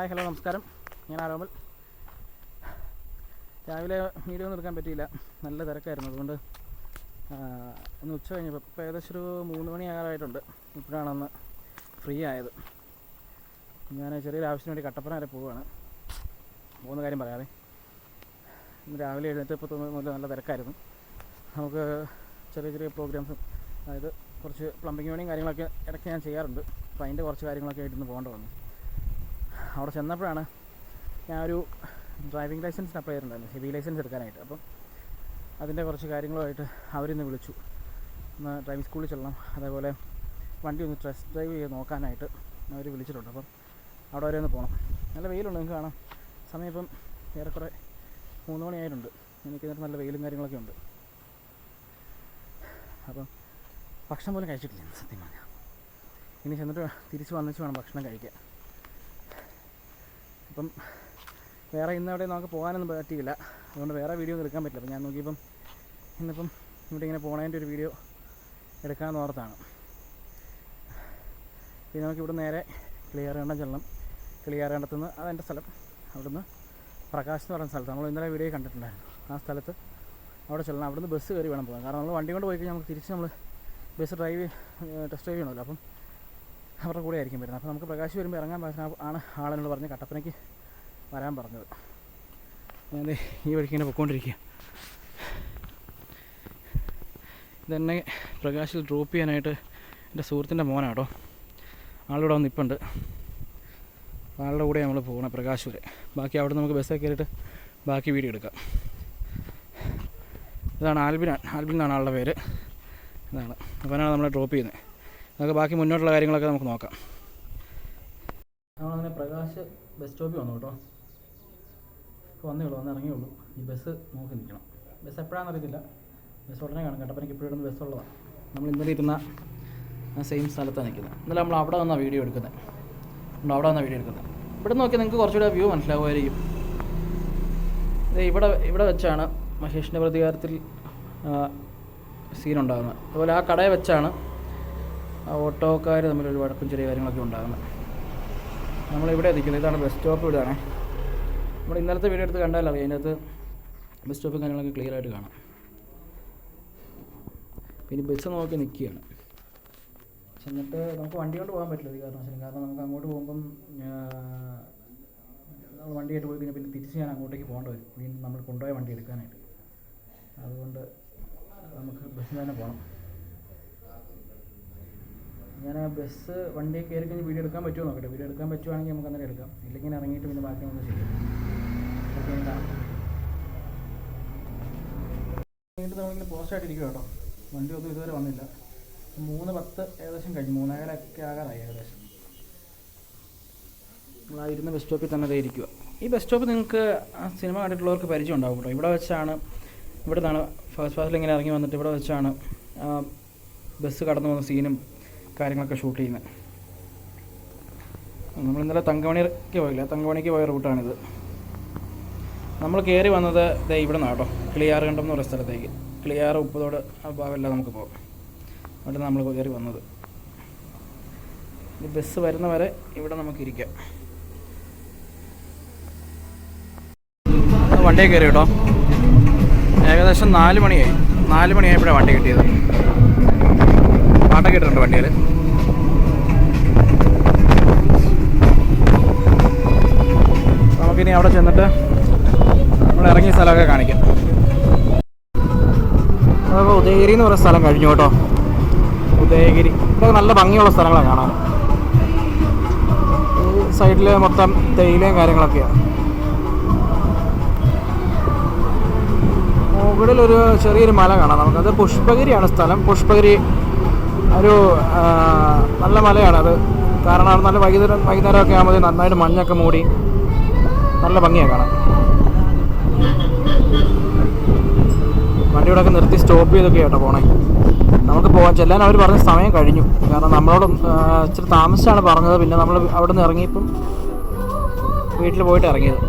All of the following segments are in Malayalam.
ഹായ് ഹലോ നമസ്കാരം. ഞാൻ ആരോമൽ. രാവിലെ വീഡിയോ ഒന്നും എടുക്കാൻ പറ്റിയില്ല. നല്ല തിരക്കായിരുന്നു. അതുകൊണ്ട് ഒന്ന് ഉച്ച കഴിഞ്ഞപ്പോൾ ഇപ്പോൾ ഏകദേശം ഒരു മൂന്ന് മണി ആകാറായിട്ടുണ്ട്. ഇപ്പോഴാണ് ഫ്രീ ആയത്. ഞാൻ ചെറിയൊരു ആവശ്യത്തിന് വേണ്ടി കട്ടപ്പന വരെ പോവുകയാണ്. മൂന്ന് കാര്യം പറയാതെ ഇന്ന് രാവിലെ എഴുന്നേറ്റപ്പോൾ മുതൽ നല്ല തിരക്കായിരുന്നു. നമുക്ക് ചെറിയ ചെറിയ പ്രോഗ്രാംസും അതായത് കുറച്ച് പ്ലംബിങ് പണിയും കാര്യങ്ങളൊക്കെ ഇടയ്ക്ക് ഞാൻ ചെയ്യാറുണ്ട്. അപ്പോൾ അതിന്റെ കുറച്ച് കാര്യങ്ങളൊക്കെ ആയിട്ട് ഇന്ന് പോകേണ്ട വന്നു. അവിടെ ചെന്നപ്പോഴാണ് ഞാനൊരു ഡ്രൈവിംഗ് ലൈസൻസിന് അപ്ലൈ ചെയ്തിട്ടുണ്ടായിരുന്നു ഹെവി ലൈസൻസ് എടുക്കാനായിട്ട്. അപ്പം അതിന്റെ കുറച്ച് കാര്യങ്ങളുമായിട്ട് അവരിന്ന് വിളിച്ചു. ഒന്ന് ഡ്രൈവിംഗ് സ്കൂളിൽ ചെല്ലണം അതേപോലെ വണ്ടി ഒന്ന് ടെസ്റ്റ് ഡ്രൈവ് ചെയ്ത് നോക്കാനായിട്ട് അവർ വിളിച്ചിട്ടുണ്ട്. അപ്പം അവിടെ വരെ ഒന്ന് പോകണം നല്ല വെയിലുണ്ട് നിങ്ങൾക്ക് കാണാം. സമയം ഇപ്പം ഏറെക്കുറെ മൂന്ന് മണിയായിട്ടുണ്ട് എനിക്ക് എന്നിട്ട് നല്ല വെയിലും കാര്യങ്ങളൊക്കെ ഉണ്ട്. അപ്പം ഭക്ഷണം പോലും കഴിച്ചിട്ടില്ല സത്യം പറഞ്ഞാൽ. ഇനി ചെന്നിട്ട് തിരിച്ച് വന്നിച്ച് വേണം ഭക്ഷണം കഴിക്കാൻ. അപ്പം വേറെ ഇന്ന് അവിടെ നമുക്ക് പോകാനൊന്നും പറ്റിയില്ല. അതുകൊണ്ട് വേറെ വീഡിയോ ഒന്നും എടുക്കാൻ പറ്റില്ല. അപ്പം ഞാൻ നോക്കിയപ്പം ഇന്നിപ്പം ഇവിടെ ഇങ്ങനെ പോണതിന്റെ ഒരു വീഡിയോ എടുക്കാമെന്ന് ഓർത്താണ്. പിന്നെ നമുക്ക് ഇവിടെ നേരെ ക്ലിയറേണ്ടം ചെല്ലണം. ക്ലിയറേണ്ടത്തു നിന്ന് അതെന്റെ സ്ഥലം. അവിടുന്ന് പ്രകാശ് എന്ന് പറയുന്ന സ്ഥലത്ത് നമ്മൾ ഇന്നലെ വീഡിയോ കണ്ടിട്ടുണ്ടായിരുന്നു. ആ സ്ഥലത്ത് അവിടെ ചെല്ലണം. അവിടുന്ന് ബസ് കയറി വേണം പോകാൻ. കാരണം നമ്മൾ വണ്ടി കൊണ്ട് പോയി കഴിഞ്ഞാൽ നമുക്ക് തിരിച്ച് നമ്മൾ ബസ് ഡ്രൈവ് ടെസ്റ്റ് ഡ്രൈവ് ചെയ്യണമല്ലോ. അപ്പം അവരുടെ കൂടെ ആയിരിക്കും വരുന്നത്. അപ്പോൾ നമുക്ക് പ്രകാശ് വരുമ്പോൾ ഇറങ്ങാൻ ആണ് ആളെന്നോട് പറഞ്ഞ് കട്ടപ്പനയ്ക്ക് വരാൻ പറഞ്ഞത്. ഞാൻ ഈ വഴിക്ക് ഇങ്ങനെ പൊയ്ക്കൊണ്ടിരിക്കുക ഇതെന്നെ പ്രകാശിൽ ഡ്രോപ്പ് ചെയ്യാനായിട്ട് എന്റെ സുഹൃത്തിന്റെ മോനാട്ടോ. ആളിവിടെ വന്ന് ഇപ്പുണ്ട് ആളുടെ കൂടെ നമ്മൾ പോകണം പ്രകാശ് വരെ. ബാക്കി അവിടെ നമുക്ക് ബസ്സൊക്കെ കയറിയിട്ട് ബാക്കി വീഡിയോ എടുക്കാം. ഇതാണ് ആൽബിൻ ആൽബിൻ എന്നാണ് ആളുടെ പേര്. ഇതാണ്. അവനാണ് നമ്മളെ ഡ്രോപ്പ് ചെയ്യുന്നത്. നമുക്ക് ബാക്കി മുന്നോട്ടുള്ള കാര്യങ്ങളൊക്കെ നമുക്ക് നോക്കാം. നമ്മളങ്ങനെ പ്രകാശ് ബസ് സ്റ്റോപ്പിൽ വന്നു കേട്ടോ. ഇപ്പോൾ വന്നേ ഉള്ളൂ വന്ന് ഇറങ്ങിയുള്ളൂ ഈ ബസ് നോക്കി നിൽക്കണം. ബസ് എപ്പോഴാണെന്ന് അറിയത്തില്ല. ബസ് ഉടനെ കാണും കേട്ടോ. എനിക്ക് ഇപ്പോഴും ബസ് ഉള്ളതാണ് നമ്മൾ ഇന്നലെ ഇരുന്ന ആ സെയിം സ്ഥലത്താണ് നിൽക്കുന്നത് ഇന്നലെ നമ്മൾ അവിടെ വന്നാണ് വീഡിയോ എടുക്കുന്നത് നമ്മൾ അവിടെ വന്നാണ് വീഡിയോ എടുക്കുന്നത് ഇവിടെ നോക്കി നിങ്ങൾക്ക് കുറച്ചുകൂടെ വ്യൂ മനസ്സിലാവുമായിരിക്കും. ഇവിടെ ഇവിടെ വെച്ചാണ് മഹേഷിന്റെ പ്രതികാരത്തിൽ സീനുണ്ടാകുന്നത് അതുപോലെ ആ കടയെ വെച്ചാണ് ആ ഓട്ടോക്കാർ ഒരു വഴക്കും ചെറിയ കാര്യങ്ങളൊക്കെ ഉണ്ടാകുന്നത് നമ്മളിവിടെ നിൽക്കുന്നത് ഇതാണ് ബസ് സ്റ്റോപ്പ് ഇവിടെയാണ്. നമ്മൾ ഇന്നലത്തെ വീഡിയോ എടുത്ത് കണ്ടാൽ അറിയാം. അതിനകത്ത് ബസ് സ്റ്റോപ്പും കാര്യങ്ങളൊക്കെ ക്ലിയർ ആയിട്ട് കാണാം. പിന്നെ ബസ് നോക്കി നിൽക്കുകയാണ്. ചെന്നിട്ട് നമുക്ക് വണ്ടി കൊണ്ട് പോകാൻ പറ്റില്ല ഈ കാരണം കാരണം നമുക്ക് അങ്ങോട്ട് പോകുമ്പം നമ്മൾ വണ്ടിയായിട്ട് പോയി കഴിഞ്ഞാൽ പിന്നെ തിരിച്ച് ഞാൻ അങ്ങോട്ടേക്ക് പോകേണ്ടി വരും. വീണ്ടും നമ്മൾ കൊണ്ടുപോയ വണ്ടി എടുക്കാനായിട്ട്. അതുകൊണ്ട് നമുക്ക് ബസ്സിന് തന്നെ പോകണം. ഞാൻ ബസ് വണ്ടി കയറി കഴിഞ്ഞ് വീഡിയോ എടുക്കാൻ പറ്റുമോ നോക്കട്ടെ. വീഡിയോ എടുക്കാൻ പറ്റുവാണെങ്കിൽ നമുക്ക് അന്നേരം എടുക്കാം. ഇല്ലെങ്കിൽ ഇറങ്ങിയിട്ട് പിന്നെ ബാക്കി നമുക്ക് ചെയ്യാം. വീണ്ടും നമ്മളിങ്ങനെ പോസ്റ്റായിട്ട് ഇരിക്കും കേട്ടോ. വണ്ടി ഒന്നും ഇതുവരെ വന്നില്ല. മൂന്ന് പത്ത് ഏകദേശം കഴിഞ്ഞു. മൂന്നേകാലൊക്കെ ആകാറായി ഏകദേശം. നമ്മൾ ആ ഇരുന്ന ബസ് സ്റ്റോപ്പിൽ തന്നെ ഇരിക്കുക ഈ ബസ് സ്റ്റോപ്പ് നിങ്ങൾക്ക് ആ സിനിമ കണ്ടിട്ടുള്ളവർക്ക് പരിചയം ഉണ്ടാവും കേട്ടോ. ഇവിടെ വെച്ചാണ് ഇവിടെ നിന്നാണ് ഫസ്റ്റ് ക്ലാസ്സിൽ ഇങ്ങനെ ഇറങ്ങി വന്നിട്ട് ഇവിടെ വെച്ചാണ് ബസ് കടന്നു പോകുന്ന സീനും കാര്യങ്ങളൊക്കെ ഷൂട്ട് ചെയ്യുന്നത്. നമ്മൾ ഇന്നലെ തങ്കമണിക്ക് പോയില്ല? തങ്കമണിക്ക് പോയ റൂട്ടാണിത് നമ്മൾ കയറി വന്നത് ദേ ഇവിടെ നിന്നാണ് കേട്ടോ. ക്ലിയാർ കണ്ടം എന്ന് പറയുന്ന സ്ഥലത്തേക്ക്. ക്ലിയാർ ഉപ്പതോട് ആ ഭാഗമല്ല നമുക്ക് പോകാം അവിടെ നമ്മൾ കയറി വന്നത്. ബസ് വരുന്നവരെ ഇവിടെ നമുക്കിരിക്കാം വണ്ടിയെ കയറി കേട്ടോ. ഏകദേശം നാല് മണിയായി. നാല് മണിയായപ്പോഴാണ് വണ്ടി കിട്ടിയത്. പാട്ടൊക്കെ ഇട്ടിട്ടുണ്ട് വണ്ടികൾ നമുക്കിനി അവിടെ ചെന്നിട്ട് നമ്മൾ ഇറങ്ങിയ സ്ഥലമൊക്കെ കാണിക്കാം. അപ്പോൾ ഉദയഗിരി എന്ന് പറയുന്ന സ്ഥലം കഴിഞ്ഞു കേട്ടോ. ഉദയഗിരി. ഇതൊക്കെ നല്ല ഭംഗിയുള്ള സ്ഥലങ്ങളാണ് കാണാൻ. ഈ സൈഡിൽ മൊത്തം തേയിലയും കാര്യങ്ങളൊക്കെയാണ്. മുകളിലൊരു ചെറിയൊരു മല കാണാം നമുക്കത് പുഷ്പഗിരിയാണ് സ്ഥലം. പുഷ്പഗിരി ഒരു നല്ല മലയാണ് അത്. കാരണം നല്ല വൈകുന്നേരം വൈകുന്നേരമൊക്കെ ആകുമ്പോൾ നന്നായിട്ട് മഞ്ഞൊക്കെ മൂടി നല്ല ഭംഗിയാണ് കാണാം വണ്ടിയോടൊക്കെ നിർത്തി സ്റ്റോപ്പ് ചെയ്തൊക്കെ ആയിട്ടോ പോണേ. നമുക്ക് പോകാൻ ചെല്ലാൻ അവർ പറഞ്ഞ സമയം കഴിഞ്ഞു. കാരണം നമ്മളോട് ഇച്ചിരി താമസിച്ചാണ് പറഞ്ഞത്. പിന്നെ നമ്മൾ അവിടെ നിന്ന് ഇറങ്ങിയപ്പം വീട്ടിൽ പോയിട്ട് ഇറങ്ങിയത്.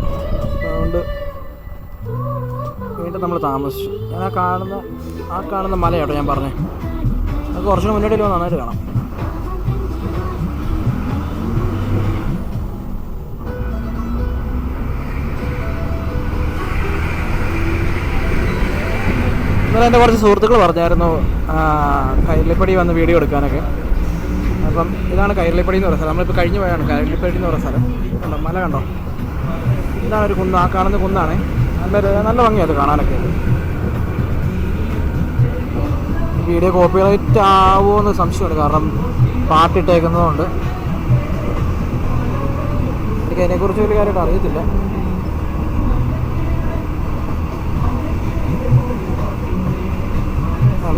അതുകൊണ്ട് വീണ്ടും നമ്മൾ താമസിച്ചു. ഞാൻ ആ കാണുന്ന ആ കാണുന്ന മലയാട്ടോ ഞാൻ പറഞ്ഞത് നമുക്ക് കുറച്ചുകൂടെ മുന്നോട്ട് വരുമ്പോൾ നന്നായിട്ട് കാണാം. ഇന്നലെ എന്റെ കുറച്ച് സുഹൃത്തുക്കൾ പറഞ്ഞായിരുന്നു കൈരളിപ്പടി വന്ന് വീഡിയോ എടുക്കാനൊക്കെ. അപ്പം ഇതാണ് കൈരളിപ്പടി എന്ന് പറയുന്ന സ്ഥലം. നമ്മളിപ്പോൾ കഴിഞ്ഞ് പോയാണ് കൈരളിപ്പടി എന്ന് പറയുന്ന സ്ഥലം. കണ്ടോ? മല കണ്ടോ? ഇതാണ് ഒരു കുന്ന്. ആ കാണുന്ന കുന്നാണ്. നല്ല നല്ല ഭംഗിയാണ് അത് കാണാനൊക്കെ. വീഡിയോ കോപ്പിറൈറ്റ് ആവുമോ എന്ന് സംശയമാണ് കാരണം പാട്ടിട്ടേക്കുന്നതുകൊണ്ട് എനിക്ക് അതിനെക്കുറിച്ച് വലിയ കാര്യമായിട്ട് അറിയത്തില്ല.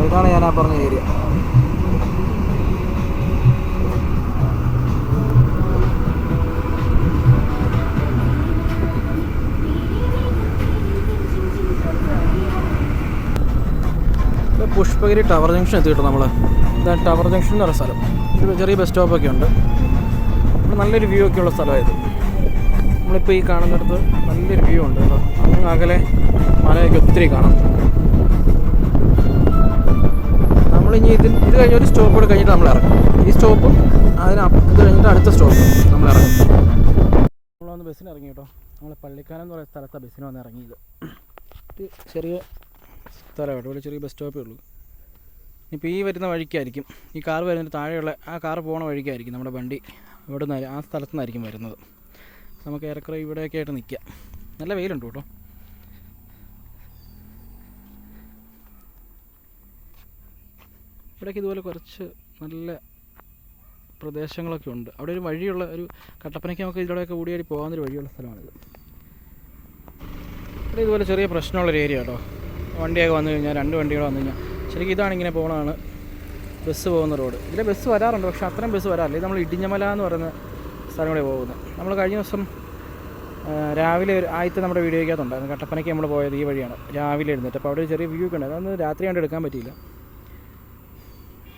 ഇതാണ് ഞാൻ ആ പറഞ്ഞ ഏരിയ. പുഷ്പഗിരി ടവർ ജംഗ്ഷൻ എത്തിയിട്ട് നമ്മൾ ഇതാണ് ടവർ ജംഗ്ഷൻ എന്ന് പറയുന്ന സ്ഥലം. ഒരു ചെറിയ ബസ് സ്റ്റോപ്പൊക്കെ ഉണ്ട്. നല്ലൊരു വ്യൂ ഒക്കെ ഉള്ള സ്ഥലമായത്. നമ്മളിപ്പോൾ ഈ കാണുന്നിടത്ത് നല്ലൊരു വ്യൂ ഉണ്ട് കേട്ടോ. അങ്ങ് അകലെ മലയൊക്കെ ഒത്തിരി കാണാം. നമ്മളിനി ഇതിൽ ഇത് കഴിഞ്ഞ് ഒരു സ്റ്റോപ്പ് കൂടെ കഴിഞ്ഞിട്ട് നമ്മൾ ഇറങ്ങും. ഈ സ്റ്റോപ്പും അതിന് ഇത് കഴിഞ്ഞിട്ട് അടുത്ത സ്റ്റോപ്പ് നമ്മൾ ഇറങ്ങും. നമ്മൾ വന്ന് ബസ്സിന് ഇറങ്ങി കേട്ടോ. നമ്മൾ പള്ളിക്കാനം എന്ന് പറയുന്ന സ്ഥലത്താണ് ബസ്സിന് വന്ന് ഇറങ്ങിയത്. ചെറിയ സ്ഥലമായിട്ട് ഇവിടെ ചെറിയ ബസ് സ്റ്റോപ്പേ ഉള്ളൂ. ഇപ്പോൾ ഈ വരുന്ന വഴിക്കായിരിക്കും ഈ കാർ വരുന്നതിന് താഴെയുള്ള ആ കാർ പോണ വഴിക്കായിരിക്കും നമ്മുടെ വണ്ടി ഇവിടെ നിന്ന് ആ സ്ഥലത്തു നിന്നായിരിക്കും വരുന്നത് നമുക്ക് ഏറെക്കുറെ ഇവിടെയൊക്കെ ആയിട്ട് നിൽക്കാം നല്ല വെയിലുണ്ട് കേട്ടോ. ഇവിടേക്ക് ഇതുപോലെ കുറച്ച് നല്ല പ്രദേശങ്ങളൊക്കെ ഉണ്ട്. അവിടെ ഒരു വഴിയുള്ള ഒരു കട്ടപ്പനയ്ക്ക് നമുക്ക് ഇതിലൂടെയൊക്കെ ഓടിയാടി പോകാവുന്നൊരു വഴിയുള്ള സ്ഥലമാണിത്. ഇവിടെ ഇതുപോലെ ചെറിയ പ്രശ്നമുള്ളൊരു ഏരിയ കേട്ടോ വണ്ടിയൊക്കെ വന്നു കഴിഞ്ഞാൽ രണ്ട് വണ്ടികൾ വന്നു കഴിഞ്ഞാൽ. ശരിക്കും ഇതാണ് ഇങ്ങനെ പോകണതാണ് ബസ് പോകുന്ന റോഡ്. ഇതിൽ ബസ് വരാറുണ്ട് പക്ഷേ അത്രയും ബസ് വരാറില്ല. ഇത് നമ്മൾ ഇടിഞ്ഞമല എന്ന് പറയുന്ന സ്ഥലം കൂടെ പോകുന്നത്. നമ്മൾ കഴിഞ്ഞ ദിവസം രാവിലെ ഒരു ആദ്യത്തെ നമ്മുടെ വീഡിയോയ്ക്കകത്തുണ്ടായിരുന്നു. കട്ടപ്പനയ്ക്ക് നമ്മൾ പോയത് ഈ വഴിയാണ്. രാവിലെ എഴുന്നേറ്റ് അപ്പോൾ അവിടെ ഒരു ചെറിയ വ്യൂ ഒക്കെ ഉണ്ട്. അതൊന്ന് രാത്രി കണ്ട് എടുക്കാൻ പറ്റിയില്ല.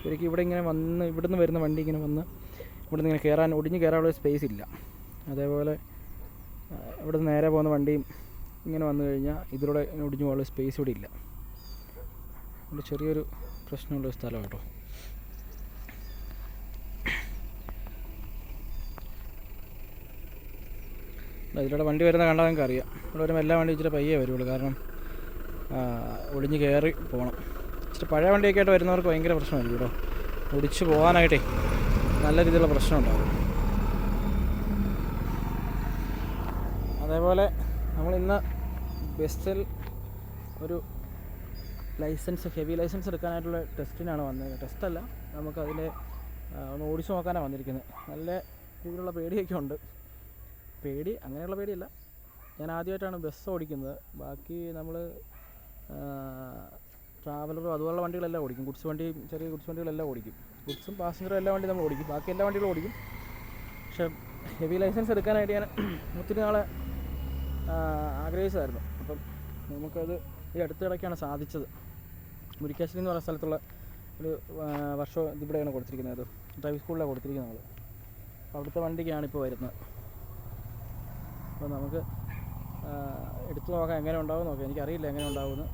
ശരിക്കും ഇവിടെ ഇങ്ങനെ വന്ന് ഇവിടുന്ന് വരുന്ന വണ്ടി ഇങ്ങനെ വന്ന് ഇവിടെ നിന്ന് ഇങ്ങനെ കയറാൻ ഒടിഞ്ഞ് കയറാനുള്ള സ്പേസ് ഇല്ല. അതേപോലെ ഇവിടുന്ന് നേരെ പോകുന്ന വണ്ടിയും ഇങ്ങനെ വന്നു കഴിഞ്ഞാൽ ഇതിലൂടെ ഒടിഞ്ഞു പോകാനുള്ള സ്പേസ് ഇവിടെ ഇല്ല. ഇവിടെ ചെറിയൊരു പ്രശ്നമുള്ള സ്ഥലം കേട്ടോ. ഇതിലൂടെ വണ്ടി വരുന്ന കണ്ടാൽ നിങ്ങൾക്ക് അറിയാം. ഇവിടെ വരുമ്പോൾ എല്ലാ വണ്ടി ഇച്ചിരി പയ്യേ വരുള്ളൂ. കാരണം ഒടിഞ്ഞ് കയറി പോകണം. ഇച്ചിരി പഴയ വണ്ടിയൊക്കെ ആയിട്ട് വരുന്നവർക്ക് ഭയങ്കര പ്രശ്നമായിരിക്കും കേട്ടോ. ഒടിച്ച് പോകാനായിട്ടേ നല്ല രീതിയിലുള്ള പ്രശ്നമുണ്ടാകും അതേപോലെ നമ്മൾ ഇന്ന് ബസ്സിൽ ഒരു ലൈസൻസ് ഹെവി ലൈസൻസ് എടുക്കാനായിട്ടുള്ള ടെസ്റ്റിനാണ് വന്നത് ടെസ്റ്റല്ല നമുക്ക് ഒന്ന് ഓടിച്ചു നോക്കാനാണ് വന്നിരിക്കുന്നത്. നല്ല രീതിയിലുള്ള പേടിയൊക്കെ ഉണ്ട് പേടി അങ്ങനെയുള്ള പേടിയല്ല. ഞാൻ ആദ്യമായിട്ടാണ് ബസ് ഓടിക്കുന്നത്. ബാക്കി നമ്മൾ ട്രാവലറും അതുപോലുള്ള വണ്ടികളെല്ലാം ഓടിക്കും. ഗുഡ്സ് വണ്ടി ചെറിയ ഗുഡ്സ് വണ്ടികളെല്ലാം ഓടിക്കും. ഗുഡ്സും പാസഞ്ചറും എല്ലാ വണ്ടിയും നമ്മൾ ഓടിക്കും. ബാക്കി എല്ലാ വണ്ടികളും ഓടിക്കും. പക്ഷേ ഹെവി ലൈസൻസ് എടുക്കാനായിട്ട് ഞാൻ ഒത്തിരി നാളെ ആഗ്രഹിച്ചതായിരുന്നു. നമുക്കത് ഈ അടുത്തിടയ്ക്കാണ് സാധിച്ചത്. മുരിക്കാശ്ശേരി എന്ന് പറയുന്ന സ്ഥലത്തുള്ള ഒരു വർഷം ഇതിവിടെയാണ് കൊടുത്തിരിക്കുന്നത്. ഡ്രൈവിംഗ് സ്കൂളിലാണ് കൊടുത്തിരിക്കുന്നത് നമ്മൾ അവിടുത്തെ വണ്ടിക്കാണ് ഇപ്പോൾ വരുന്നത്. അപ്പോൾ നമുക്ക് എടുത്തു നോക്കാം എങ്ങനെ ഉണ്ടാവും നോക്കാം. എനിക്കറിയില്ല എങ്ങനെ ഉണ്ടാവുമെന്ന്.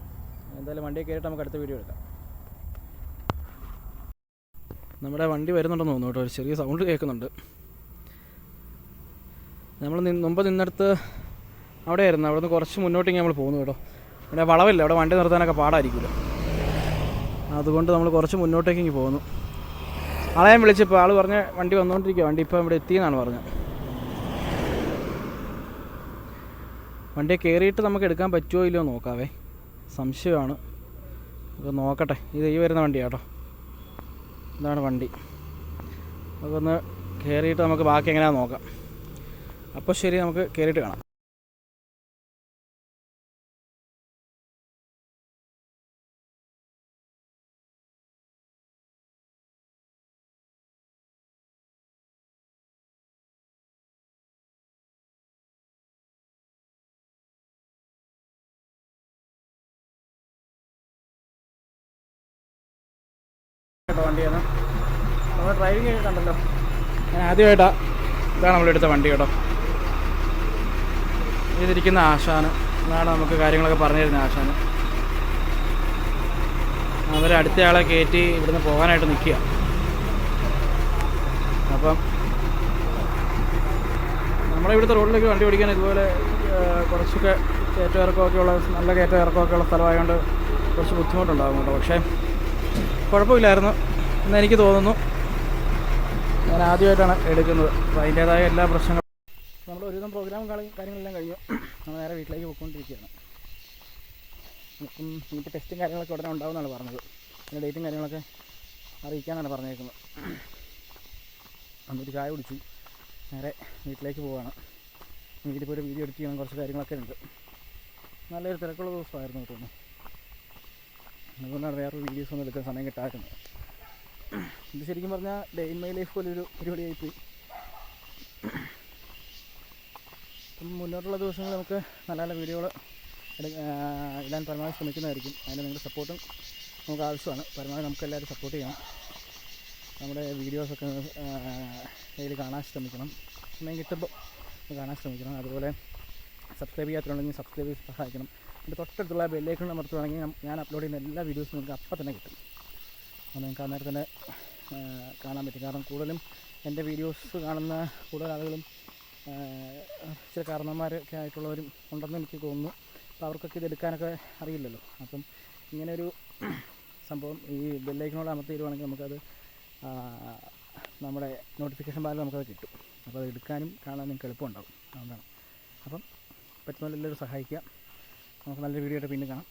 എന്തായാലും വണ്ടിയെ കയറിയിട്ട് നമുക്ക് അടുത്ത വീഡിയോ എടുക്കാം. നമ്മുടെ വണ്ടി വരുന്നുണ്ടെന്ന് തോന്നുന്നു കേട്ടോ. ഒരു ചെറിയ സൗണ്ട് കേൾക്കുന്നുണ്ട്. നമ്മൾ മുമ്പ് നിന്നെടുത്ത് അവിടെ ആയിരുന്നു അവിടെ നിന്ന് കുറച്ച് മുന്നോട്ടേക്ക് നമ്മൾ പോകുന്നു കേട്ടോ. ഇവിടെ വളവില്ല. അവിടെ വണ്ടി നിർത്താനൊക്കെ പാടായിരിക്കുമല്ലോ അതുകൊണ്ട് നമ്മൾ കുറച്ച് മുന്നോട്ടേക്ക് ഇങ്ങ് പോകുന്നു ആളെ വിളിച്ചപ്പോൾ ആൾ പറഞ്ഞ വണ്ടി വന്നുകൊണ്ടിരിക്കുക വണ്ടി ഇപ്പോൾ ഇവിടെ എത്തിയെന്നാണ് പറഞ്ഞത്. വണ്ടി കയറിയിട്ട് നമുക്ക് എടുക്കാൻ പറ്റുമോ ഇല്ലയോ നോക്കാവേ. സംശയമാണ്. അപ്പോൾ നോക്കട്ടെ. ഇത് ഈ വരുന്ന വണ്ടിയാട്ടോ ഇതാണ് വണ്ടി. അതൊന്ന് കയറിയിട്ട് നമുക്ക് ബാക്കി എങ്ങനെയാണെന്ന് നോക്കാം. അപ്പോൾ ശരി നമുക്ക് കയറിയിട്ട് കാണാം. വണ്ടിയാണ്. നമ്മൾ ഡ്രൈവിംഗ് ഒക്കെ കണ്ടല്ലോ. ഞാൻ ആദ്യമായിട്ടാണ് ഇതാണ് നമ്മളെടുത്ത വണ്ടി കേട്ടോ. ഇതിരിക്കുന്ന ആശാന്. ഇതാണ് നമുക്ക് കാര്യങ്ങളൊക്കെ പറഞ്ഞു തരുന്ന ആശാന് അവർ അടുത്തയാളെ കയറ്റി ഇവിടുന്ന് പോകാനായിട്ട് നിൽക്കുക അപ്പം നമ്മുടെ ഇവിടുത്തെ റോഡിലേക്ക് വണ്ടി ഓടിക്കാൻ ഇതുപോലെ കുറച്ചൊക്കെ കയറ്റം ഇറക്കമൊക്കെ ഉള്ള നല്ല കയറ്റം ഇറക്കമൊക്കെ ഉള്ള സ്ഥലമായതുകൊണ്ട് കുറച്ച് ബുദ്ധിമുട്ടുണ്ടാകും കേട്ടോ. പക്ഷേ കുഴപ്പമില്ലായിരുന്നു. എന്ന് എനിക്ക് തോന്നുന്നു ഞാൻ ആദ്യമായിട്ടാണ് എടുക്കുന്നത്. അപ്പോൾ അതിന്റേതായ എല്ലാ പ്രശ്നങ്ങളും നമ്മൾ ഒരുവിധം പ്രോഗ്രാം കാര്യങ്ങളെല്ലാം കഴിഞ്ഞു. നമ്മൾ നേരെ വീട്ടിലേക്ക് പോയിക്കൊണ്ടിരിക്കുകയാണ്. ഇപ്പം എനിക്ക് ടെസ്റ്റും കാര്യങ്ങളൊക്കെ ഉടനെ ഉണ്ടാവുമെന്നാണ് പറഞ്ഞത്. പിന്നെ ഡേറ്റും കാര്യങ്ങളൊക്കെ അറിയിക്കാനാണ് പറഞ്ഞേക്കുന്നത്. അന്നൊരു ചായ കുടിച്ചു. നേരെ വീട്ടിലേക്ക് പോവുകയാണ് വീട്ടിൽ ഒരു വീഡിയോ എഡിറ്റ് ചെയ്യണം. കുറച്ച് കാര്യങ്ങളൊക്കെ ഉണ്ട്. നല്ലൊരു തിരക്കുള്ള ദിവസമായിരുന്നു തോന്നുന്നു. അതുകൊണ്ടാണ് വേറൊരു വീഡിയോസ് ഒന്നും എടുക്കാൻ സമയം കിട്ടാറുന്നത് ഇത് ശരിക്കും പറഞ്ഞാൽ ഡേ ഇൻ മൈ ലൈഫ് പോലൊരു പരിപാടിയായിപ്പോയി. അപ്പം മുന്നോട്ടുള്ള ദിവസങ്ങൾ നമുക്ക് നല്ല നല്ല വീഡിയോകൾ ഇടാൻ പരമാവധി ശ്രമിക്കുന്നതായിരിക്കും. അതിന് നിങ്ങളുടെ സപ്പോർട്ടും നമുക്ക് ആവശ്യമാണ്. പരമാവധി നമുക്ക് എല്ലാവരും സപ്പോർട്ട് ചെയ്യണം. നമ്മുടെ വീഡിയോസൊക്കെ ഇതിൽ കാണാൻ ശ്രമിക്കണം. സമയം കിട്ടുമ്പോൾ കാണാൻ ശ്രമിക്കണം. അതുപോലെ സബ്സ്ക്രൈബ് ചെയ്യാത്തുണ്ടെങ്കിൽ സബ്സ്ക്രൈബ് സഹായിക്കണം. എന്റെ തൊട്ടടുത്തുള്ള ബെല്ലേക്കൺ അമർത്തുവാണെങ്കിൽ ഞാൻ- ഞാൻ അപ്ലോഡ് ചെയ്യുന്ന എല്ലാ വീഡിയോസും നിങ്ങൾക്ക് അപ്പം തന്നെ കിട്ടും. അത് നിങ്ങൾക്ക് അന്നേരം തന്നെ കാണാൻ പറ്റും. കാരണം കൂടുതലും എന്റെ വീഡിയോസ് കാണുന്ന കൂടുതൽ ആളുകളും ചില കാരണന്മാരൊക്കെ ആയിട്ടുള്ളവരും ഉണ്ടെന്ന് എനിക്ക് തോന്നുന്നു. അപ്പോൾ അവർക്കൊക്കെ ഇത് എടുക്കാനൊക്കെ അറിയില്ലല്ലോ. അപ്പം ഇങ്ങനെ ഒരു സംഭവം ഈ ബെല്ലൈക്കനോട് അമർത്തി തരുവാണെങ്കിൽ നമുക്കത് നമ്മുടെ നോട്ടിഫിക്കേഷൻ ബാറിൽ നമുക്കത് കിട്ടും. അപ്പോൾ അത് എടുക്കാനും കാണാനും നിങ്ങൾക്ക് എളുപ്പമുണ്ടാകും അതുകൊണ്ടാണ് അപ്പം പറ്റുന്ന എല്ലാവരും സഹായിക്കുക. നമുക്ക് നല്ലൊരു വീഡിയോ ആയിട്ട് പിന്നെ കാണാം.